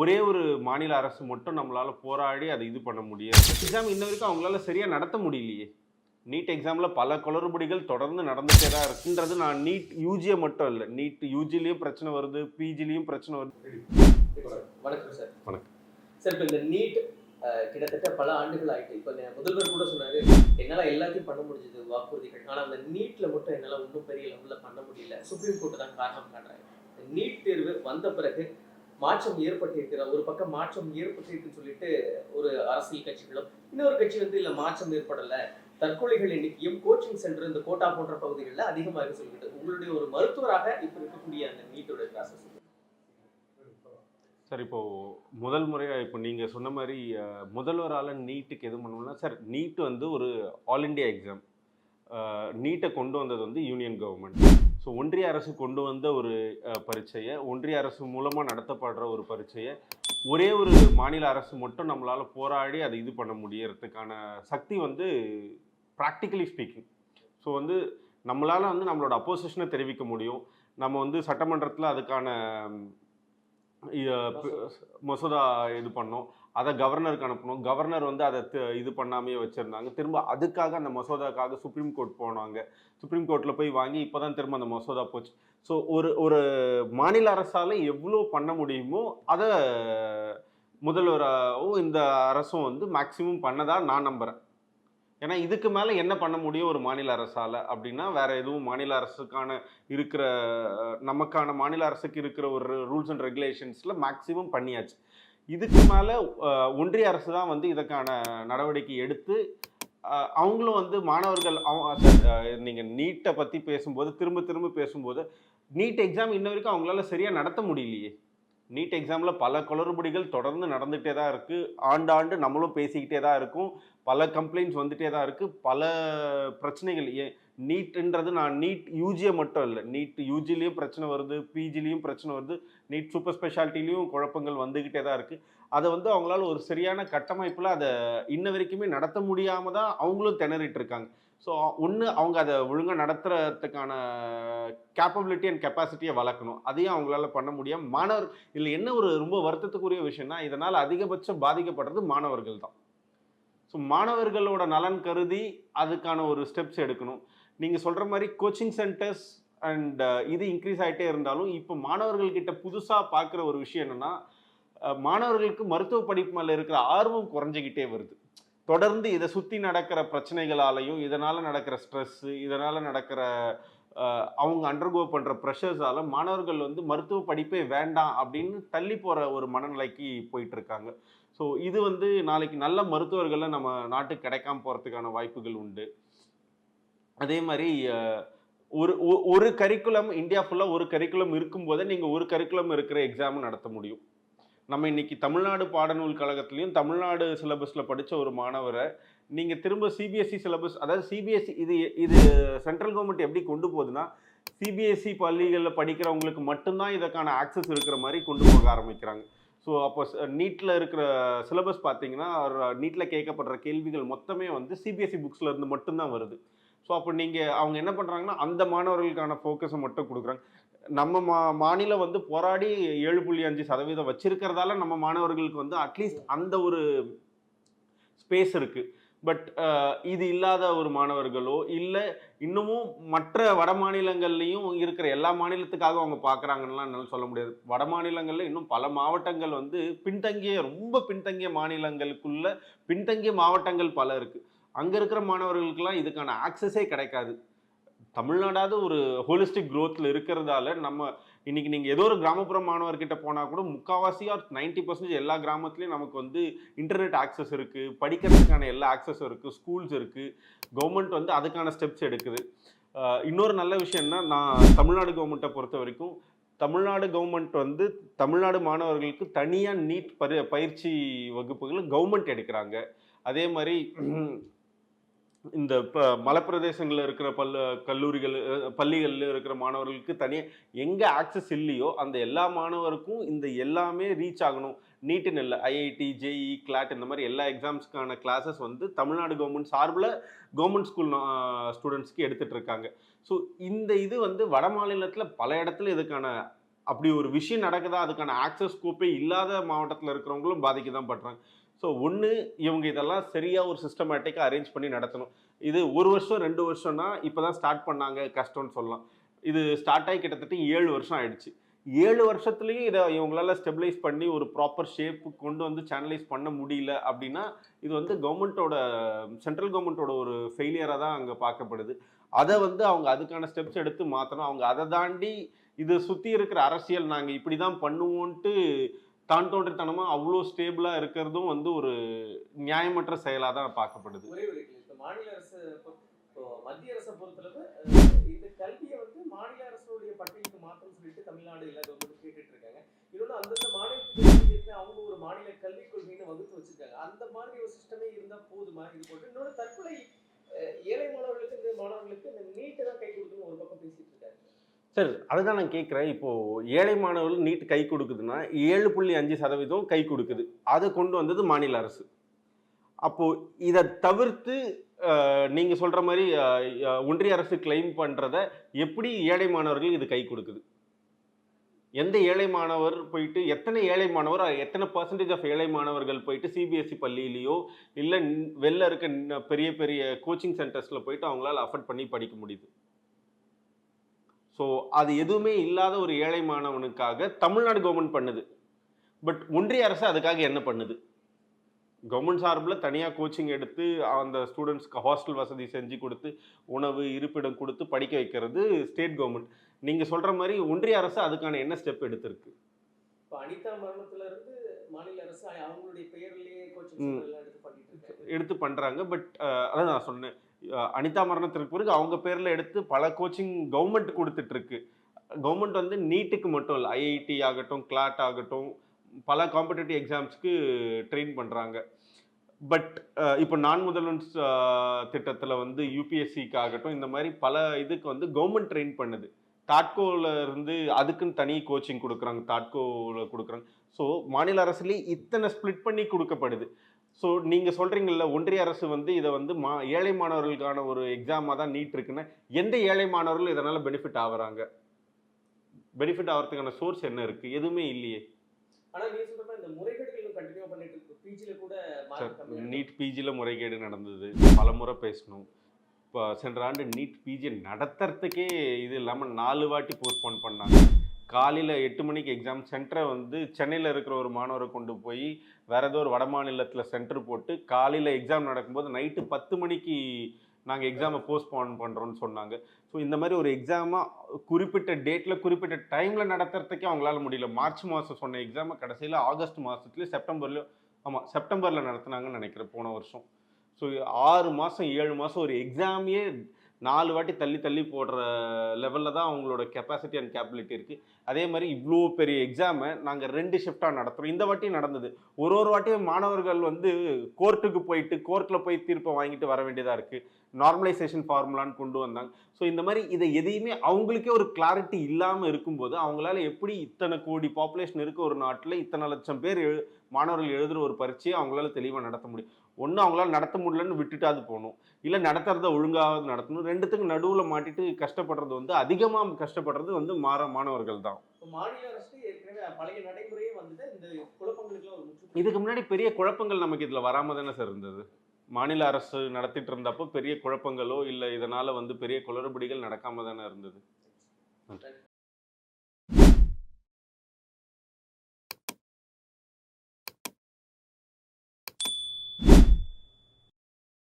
ஒரே ஒரு மாநில அரசு மட்டும் நம்மளால போராடி அதை இது பண்ண முடியாது. எக்ஸாம் இன்ன வரைக்கும் அவங்களால சரியா நடத்த முடியலையே. நீட் எக்ஸாம்ல பல குளறுபடிகள் தொடர்ந்து நடந்துட்டே தான் இருக்குன்றது நான் நீட் யூஜியை மட்டும் இல்லை நீட் யூஜிலையும் பிரச்சனை வருது பிஜிலையும் பிரச்சனை வருது. வணக்கம் சார். வணக்கம். சார் இப்போ இந்த நீட் கிட்டத்தட்ட பல ஆண்டுகள் ஆயிட்டு இப்போ முதல்வர் கூட சொன்னாரு என்னால எல்லாத்தையும் பண்ண முடிஞ்சது வாக்குறுதிகள். ஆனா அந்த நீட்ல மட்டும் என்னால ஒன்றும் பெரிய லெவல்ல பண்ண முடியல. சுப்ரீம் கோர்ட் தான் காரணம் காட்டுறாங்க. நீட் தேர்வு வந்த பிறகு மாற்றம் ஏற்பட்டிருக்கிற ஒரு பக்கம் மாற்றம் ஏற்பட்டிருக்குன்னு சொல்லிட்டு ஒரு அரசியல் கட்சிகளும் இன்னொரு கட்சி வந்து இல்லை மாற்றம் ஏற்படலை. தற்கொலைகள் எண்ணிக்கையும் கோச்சிங் சென்டர் இந்த கோட்டா போன்ற பகுதிகளில் அதிகமாக சொல்லிட்டு உங்களுடைய ஒரு மருத்துவராக இப்போ இருக்கக்கூடிய அந்த நீட்டோட ப்ராசஸ் சார் இப்போ முதல் முறையாக இப்போ நீங்கள் சொன்ன மாதிரி முதல்வரால் நீட்டுக்கு எது பண்ணணும்னா சார் நீட் வந்து ஒரு ஆல் இண்டியா எக்ஸாம் நீட்டை கொண்டு வந்தது வந்து யூனியன் கவர்மெண்ட் ஸோ ஒன்றிய அரசு கொண்டு வந்த ஒரு பரீட்சையை ஒன்றிய அரசு மூலமாக நடத்தப்படுற ஒரு பரீட்சையை ஒரே ஒரு மாநில அரசு மட்டும் நம்மளால் போராடி அதை இது பண்ண முடியறதுக்கான சக்தி வந்து ப்ராக்டிக்கலி ஸ்பீக்கிங் ஸோ வந்து நம்மளால் வந்து நம்மளோட அப்போசிஷனை தெரிவிக்க முடியும். நம்ம வந்து சட்டமன்றத்தில் அதுக்கான மசோதா இது பண்ணோம். அதை கவர்னருக்கு அனுப்பணும். கவர்னர் வந்து அதை இது பண்ணாமையே வச்சுருந்தாங்க. திரும்ப அதுக்காக அந்த மசோதாக்காக சுப்ரீம் கோர்ட் போனாங்க. சுப்ரீம் கோர்ட்டில் போய் வாங்கி இப்போ தான் திரும்ப அந்த மசோதா போச்சு. ஸோ ஒரு ஒரு மாநில அரசால் எவ்வளோ பண்ண முடியுமோ அதை முதல்வராகவும் இந்த அரசும் வந்து மேக்சிமம் பண்ணதாக நான் நம்புகிறேன் ஏன்னா இதுக்கு மேலே என்ன பண்ண முடியும் ஒரு மாநில அரசால் அப்படின்னா வேற எதுவும் மாநில அரசுக்கான இருக்கிற நமக்கான மாநில அரசுக்கு இருக்கிற ஒரு ரூல்ஸ் அண்ட் ரெகுலேஷன்ஸில் மேக்ஸிமம் பண்ணியாச்சு. இதுக்கு மேலே ஒன்றிய அரசு தான் வந்து இதற்கான நடவடிக்கை எடுத்து அவங்களும் வந்து மாணவர்கள் நீங்கள் நீட்டை பற்றி பேசும்போது திரும்ப திரும்ப பேசும்போது நீட் எக்ஸாம் இன்ன வரைக்கும் அவங்களால சரியாக நடத்த முடியலையே. நீட் எக்ஸாமில் பல குளறுபடிகள் தொடர்ந்து நடந்துகிட்டே தான் இருக்குது ஆண்டாண்டு நம்மளும் பேசிக்கிட்டே தான் இருக்கும். பல கம்ப்ளைண்ட்ஸ் வந்துகிட்டே தான் இருக்குது பல பிரச்சனைகள் ஏன் நீட்ன்றது நான் நீட் யூஜியை மட்டும் இல்லை நீட் யூஜிலையும் பிரச்சனை வருது பிஜிலையும் பிரச்சனை வருது. நீட் சூப்பர் ஸ்பெஷாலிட்டிலையும் குழப்பங்கள் வந்துக்கிட்டே தான் இருக்குது அதை வந்து அவங்களால ஒரு சரியான கட்டமைப்பில் அதை இன்ன வரைக்குமே நடத்த முடியாமல் தான் அவங்களும் திணறிட்டு இருக்காங்க. ஸோ ஒன்று அவங்க அதை ஒழுங்காக நடத்துறதுக்கான கேப்பபிலிட்டி அண்ட் கெப்பாசிட்டியை வளர்க்கணும். அதையும் அவங்களால பண்ண முடியாம மாணவர் இதில் என்ன ஒரு ரொம்ப வருத்தத்துக்குரிய விஷயம்னா இதனால் அதிகபட்சம் பாதிக்கப்படுறது மாணவர்கள் தான். ஸோ மாணவர்களோட நலன் கருதி அதுக்கான ஒரு ஸ்டெப்ஸ் எடுக்கணும். நீங்கள் சொல்கிற மாதிரி கோச்சிங் சென்டர்ஸ் அண்ட் இது இன்க்ரீஸ் ஆகிட்டே இருந்தாலும் இப்போ மாணவர்கள்கிட்ட புதுசாக பார்க்குற ஒரு விஷயம் என்னென்னா மாணவர்களுக்கு மருத்துவ படிப்பு மேலே இருக்கிற ஆர்வம் குறைஞ்சிக்கிட்டே வருது. தொடர்ந்து இதை சுற்றி நடக்கிற பிரச்சனைகளாலையும் இதனால் நடக்கிற ஸ்ட்ரெஸ்ஸு இதனால் நடக்கிற அவங்க அண்டர்கோ பண்ணுற ப்ரெஷர்ஸால் மாணவர்கள் வந்து மருத்துவ படிப்பே வேண்டாம் அப்படின்னு தள்ளி போகிற ஒரு மனநிலைக்கு போயிட்டுருக்காங்க. ஸோ இது வந்து நாளைக்கு நல்ல மருத்துவர்களை நம்ம நாட்டுக்கு கிடைக்காம போகிறதுக்கான வாய்ப்புகள் உண்டு. அதே மாதிரி ஒரு ஒ- ஒரு கரிக்குலம் இந்தியா ஃபுல்லாக ஒரு கரிக்குலம் இருக்கும்போதே நீங்கள் ஒரு கரிக்குலம் இருக்கிற எக்ஸாமும் நடத்த முடியும். நம்ம இன்னைக்கு தமிழ்நாடு பாடநூல் கழகத்துலேயும் தமிழ்நாடு சிலபஸில் படித்த ஒரு மாணவரை நீங்கள் திரும்ப சிபிஎஸ்சி சிலபஸ் அதாவது சிபிஎஸ்சி இது இது சென்ட்ரல் கவர்மெண்ட் எப்படி கொண்டு போகுதுன்னா சிபிஎஸ்சி பள்ளிகளில் படிக்கிறவங்களுக்கு மட்டும்தான் இதற்கான ஆக்சஸ் இருக்கிற மாதிரி கொண்டு போக ஆரம்பிக்கிறாங்க. ஸோ அப்போ நீட்டில் இருக்கிற சிலபஸ் பார்த்தீங்கன்னா நீட்டில் கேட்கப்படுற கேள்விகள் மொத்தமே வந்து சிபிஎஸ்சி புக்ஸில் இருந்து மட்டும்தான் வருது. ஸோ அப்போ நீங்கள் அவங்க என்ன பண்ணுறாங்கன்னா அந்த மாணவர்களுக்கான ஃபோக்கஸை மட்டும் கொடுக்குறாங்க. நம்ம மா மாநிலம் வந்து போராடி ஏழு புள்ளி அஞ்சு சதவீதம் வச்சிருக்கிறதால நம்ம மாணவர்களுக்கு வந்து அட்லீஸ்ட் அந்த ஒரு ஸ்பேஸ் இருக்குது பட் இது இல்லாத ஒரு மாணவர்களோ இல்லை இன்னமும் மற்ற வட மாநிலங்கள்லையும் இருக்கிற எல்லா மாநிலத்துக்காக அவங்க பார்க்குறாங்கன்னா என்னால் சொல்ல முடியாது. வட மாநிலங்களில் இன்னும் பல மாவட்டங்கள் வந்து பின்தங்கிய ரொம்ப பின்தங்கிய மாநிலங்களுக்குள்ள பின்தங்கிய மாவட்டங்கள் பல இருக்குது அங்கே இருக்கிற மாணவர்களுக்கெல்லாம் இதுக்கான ஆக்சஸே கிடைக்காது. தமிழ்நாடாவது ஒரு ஹோலிஸ்டிக் க்ரோத்தில் இருக்கிறதால நம்ம இன்றைக்கி நீங்கள் ஏதோ ஒரு கிராமப்புற மாணவர்கிட்ட போனால் கூட முக்கால்வாசி ஆர் நைன்டி பர்சன்டேஜ் எல்லா கிராமத்துலேயும் நமக்கு வந்து இன்டர்நெட் ஆக்சஸ் இருக்குது படிக்கிறதுக்கான எல்லா ஆக்சஸும் இருக்குது ஸ்கூல்ஸ் இருக்குது கவர்மெண்ட் வந்து அதுக்கான ஸ்டெப்ஸ் எடுக்குது. இன்னொரு நல்ல விஷயம்னா நான் தமிழ்நாடு கவர்மெண்ட்டை பொறுத்த வரைக்கும் தமிழ்நாடு கவர்மெண்ட் வந்து தமிழ்நாடு மாணவர்களுக்கு தனியாக நீட் பரி பயிற்சி வகுப்புகள் கவர்மெண்ட் எடுக்கிறாங்க. அதே மாதிரி இந்த இப்போ மலைப்பிரதேசங்களில் இருக்கிற பல் கல்லூரிகள் பள்ளிகளில் இருக்கிற மாணவர்களுக்கு தனியாக எங்கே ஆக்சஸ் இல்லையோ அந்த எல்லா மாணவருக்கும் இந்த எல்லாமே ரீச் ஆகணும். நீட்டுன்னு இல்லை ஐஐடி ஜேஇ கிளாட் இந்த மாதிரி எல்லா எக்ஸாம்ஸ்க்கான கிளாஸஸ் வந்து தமிழ்நாடு கவர்மெண்ட் சார்பில் கவர்மெண்ட் ஸ்கூல் ஸ்டூடெண்ட்ஸ்க்கு எடுத்துகிட்டு இருக்காங்க ஸோ இந்த இது வந்து வட மாநிலத்தில் பல இடத்துல இதுக்கான அப்படி ஒரு விஷயம் நடக்குதா அதுக்கான ஆக்சஸ் ஸ்கோப்பே இல்லாத மாவட்டத்தில் இருக்கிறவங்களும் பாதிக்க தான் படுறாங்க. ஸோ ஒன்று இவங்க இதெல்லாம் சரியாக ஒரு சிஸ்டமேட்டிக்காக அரேஞ்ச் பண்ணி நடத்தணும். இது ஒரு வருஷம் ரெண்டு வருஷம்னா இப்போ தான் ஸ்டார்ட் பண்ணாங்க கஷ்டம்னு சொல்லலாம். இது ஸ்டார்ட் ஆகி கிட்டத்தட்ட ஏழு வருஷம் ஆயிடுச்சு. ஏழு வருஷத்துலேயும் இதை இவங்களால ஸ்டெபிளைஸ் பண்ணி ஒரு ப்ராப்பர் ஷேப்பு கொண்டு வந்து சேனலைஸ் பண்ண முடியல அப்படின்னா இது வந்து கவர்மெண்ட்டோட சென்ட்ரல் கவர்மெண்ட்டோட ஒரு ஃபெயிலியராக தான் அங்கே பார்க்கப்படுது. அதை வந்து அவங்க அதுக்கான ஸ்டெப்ஸ் எடுத்து மாற்றணும் அவங்க அதை தாண்டி இதை சுற்றி இருக்கிற அரசியல் நாங்கள் இப்படி தான் பண்ணுவோன்ட்டு தான் தோன்றித்தனமாக அவ்வளோ ஸ்டேபிளாக இருக்கிறதும் வந்து ஒரு நியாயமற்ற செயலாக தான் பார்க்கப்படுது. ஒரே மாநில அரசு மத்திய அரசை பொறுத்தளவு இந்த கல்வியை வந்து மாநில அரசுடைய பட்டியலுக்கு மாற்றம் சொல்லிட்டு தமிழ்நாடு இல்லாத வந்து கேட்டுட்டு இருக்காங்க இன்னொன்று அந்தந்த மாநிலத்துக்கு அவங்க ஒரு மாநில கல்விக் கொள்கைன்னு வகுத்து வச்சிருக்காங்க. அந்த மாதிரி ஒரு சிஸ்டமே இருந்தால் போதுமா? இது போட்டு இன்னொரு தற்கொலை அஹ், ஏழை மாணவர்களுக்கு இந்த மாணவர்களுக்கு இந்த நீட்டை தான் கை கொடுக்கணும் ஒரு பக்கம் பேசிட்டு இருக்காங்க சார் அதுதான் நான் கேட்குறேன். இப்போது ஏழை மாணவர்கள் நீட் கை கொடுக்குதுன்னா ஏழு புள்ளி அஞ்சு சதவீதம் கை கொடுக்குது. அதை கொண்டு வந்தது மாநில அரசு. அப்போது இதை தவிர்த்து நீங்கள் சொல்கிற மாதிரி ஒன்றிய அரசு கிளைம் பண்ணுறத எப்படி ஏழை மாணவர்கள் இது கை கொடுக்குது? எந்த ஏழை மாணவர் போயிட்டு எத்தனை ஏழை மாணவர் எத்தனை பர்சன்டேஜ் ஆஃப் ஏழை மாணவர்கள் போயிட்டு சிபிஎஸ்சி பள்ளியிலையோ இல்லை வெளில இருக்க பெரிய பெரிய கோச்சிங் சென்டர்ஸில் போயிட்டு அவங்களால அஃபோர்ட் பண்ணி படிக்க முடியுது? ஸோ அது எதுவுமே இல்லாத ஒரு ஏழை மாணவனுக்காக தமிழ்நாடு கவர்மெண்ட் பண்ணுது. பட் ஒன்றிய அரசு அதுக்காக என்ன பண்ணுது? கவர்மெண்ட் சார்பில் தனியாக கோச்சிங் எடுத்து அந்த ஸ்டூடெண்ட்ஸ்க்கு ஹாஸ்டல் வசதி செஞ்சு கொடுத்து உணவு இருப்பிடம் கொடுத்து படிக்க வைக்கிறது ஸ்டேட் கவர்மெண்ட் நீங்கள் சொல்கிற மாதிரி ஒன்றிய அரசு அதுக்கான என்ன ஸ்டெப் எடுத்திருக்கு? இப்போ அனிதா மரணத்துல இருந்து மாநில அரசு அவங்களுடைய பெயர்லயே கோச்சிங் எடுத்து பண்ணுறாங்க பட் அதான் நான் சொன்னேன். அனிதா மரணத்திற்கு பிறகு அவங்க பேரில் எடுத்து பல கோச்சிங் கவர்மெண்ட் கொடுத்துட்ருக்கு. கவர்மெண்ட் வந்து நீட்டுக்கு மட்டும் இல்லை ஐஐடி ஆகட்டும் கிளாட் ஆகட்டும் பல காம்படிட்டிவ் எக்ஸாம்ஸ்க்கு ட்ரெயின் பண்ணுறாங்க பட் இப்போ நான் முதல்வன் திட்டத்தில் வந்து யூபிஎஸ்சிக்கு ஆகட்டும் இந்த மாதிரி பல இதுக்கு வந்து கவர்மெண்ட் ட்ரெயின் பண்ணுது. தாட்கோவில் இருந்து அதுக்குன்னு தனி கோச்சிங் கொடுக்குறாங்க தாட்கோவில் கொடுக்குறாங்க. ஸோ மாநில அரசுலேயே இத்தனை ஸ்ப்ளிட் பண்ணி கொடுக்கப்படுது. ஸோ நீங்கள் சொல்கிறீங்கல்ல ஒன்றிய அரசு வந்து இதை வந்து மா ஏழை மாணவர்களுக்கான ஒரு எக்ஸாமாக தான் நீட் இருக்குன்னா எந்த ஏழை மாணவர்கள் இதனால் பெனிஃபிட் ஆகுறாங்க? பெனிஃபிட் ஆகிறதுக்கான சோர்ஸ் என்ன இருக்குது எதுவுமே இல்லையே. நீட் பிஜியில் முறைகேடு நடந்தது. பல முறை பேசணும். இப்போ சென்ற ஆண்டு நீட் பிஜி நடத்துறதுக்கே இது இல்லாமல் நாலு வாட்டி போஸ்ட்போன் பண்ணாங்க. காலையில் எட்டு மணிக்கு எக்ஸாம் சென்டரை வந்து சென்னையில் இருக்கிற ஒரு மாணவரை கொண்டு போய் வேற ஏதோ ஒரு வட மாநிலத்தில் சென்டர் போட்டு காலையில் எக்ஸாம் நடக்கும்போது நைட்டு பத்து மணிக்கு நாங்கள் எக்ஸாமை போஸ்ட்போன் பண்ணுறோன்னு சொன்னாங்க. ஸோ இந்த மாதிரி ஒரு எக்ஸாமாக குறிப்பிட்ட டேட்டில் குறிப்பிட்ட டைமில் நடத்துறதுக்கே அவங்களால முடியல. மார்ச் மாதம் சொன்ன எக்ஸாமை கடைசியில் ஆகஸ்ட் மாதத்துலேயும் செப்டம்பர்லேயும் ஆமாம் செப்டம்பரில் நடத்துனாங்கன்னு நினைக்கிறேன் போன வருஷம். ஸோ ஆறு மாதம் ஏழு மாதம் ஒரு எக்ஸாமையே நாலு வாட்டி தள்ளி தள்ளி போடுற லெவலில் தான் அவங்களோட கெப்பாசிட்டி அண்ட் கேபிலிட்டி இருக்குது அதே மாதிரி இவ்வளோ பெரிய எக்ஸாமை நாங்கள் ரெண்டு ஷிஃப்டாக நடத்துகிறோம் இந்த வாட்டி நடந்தது. ஒரு ஒரு வாட்டியும் மாணவர்கள் வந்து கோர்ட்டுக்கு போயிட்டு கோர்ட்டில் போய் தீர்ப்பை வாங்கிட்டு வர வேண்டியதாக இருக்குது நார்மலைசேஷன் ஃபார்முலான்னு கொண்டு வந்தாங்க. ஸோ இந்த மாதிரி இதை எதையுமே அவங்களுக்கே ஒரு கிளாரிட்டி இல்லாமல் இருக்கும்போது அவங்களால எப்படி இத்தனை கோடி பாப்புலேஷன் இருக்க ஒரு நாட்டில் இத்தனை லட்சம் பேர் மாணவர்கள் எழுதுகிற ஒரு பரீட்சையை அவங்களால தெளிவாக நடத்த முடியும். ஒன்று அவங்களால நடத்த முடியலன்னு விட்டுட்டாது போகணும். இல்லை நடத்துறத ஒழுங்காக நடத்தணும். ரெண்டுத்துக்கும் நடுவில் மாட்டிட்டு கஷ்டப்படுறது வந்து அதிகமாக கஷ்டப்படுறது வந்து மாற மாணவர்கள் தான். இதுக்கு முன்னாடி பெரிய குழப்பங்கள் நமக்கு இதில் வராமல் தானே சார் இருந்தது? மாநில அரசு நடத்திட்டு இருந்தப்போ பெரிய குழப்பங்களோ இல்லை இதனால் வந்து பெரிய குளறுபடிகள் நடக்காம தானே இருந்தது?